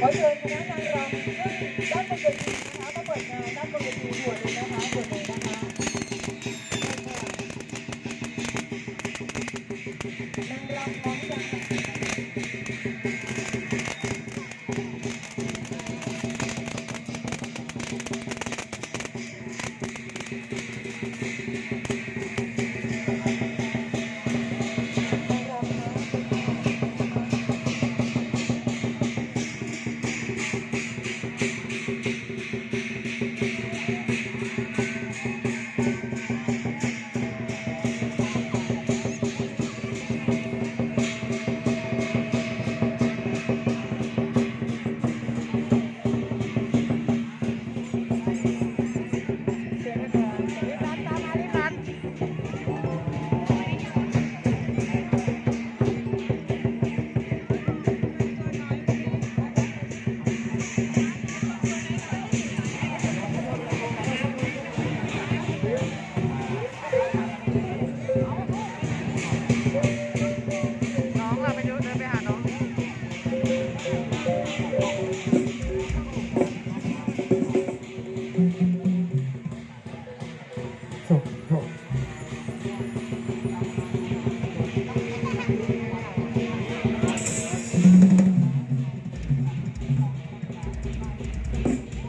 ขอเชิญคณะนางรำด้านบนเวทีนะคะมาเปิดด้านบนเวทีด่วนเลยนะคะด่นเลยนะคะนางรำพร้อมยัง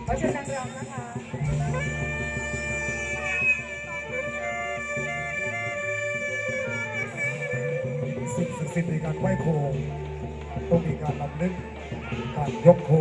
ขอเชิญนางรำนะคะสิ่งศักดิ์สิทธิ์ในการไหว้โคต้องมีการลำลึกการยกโค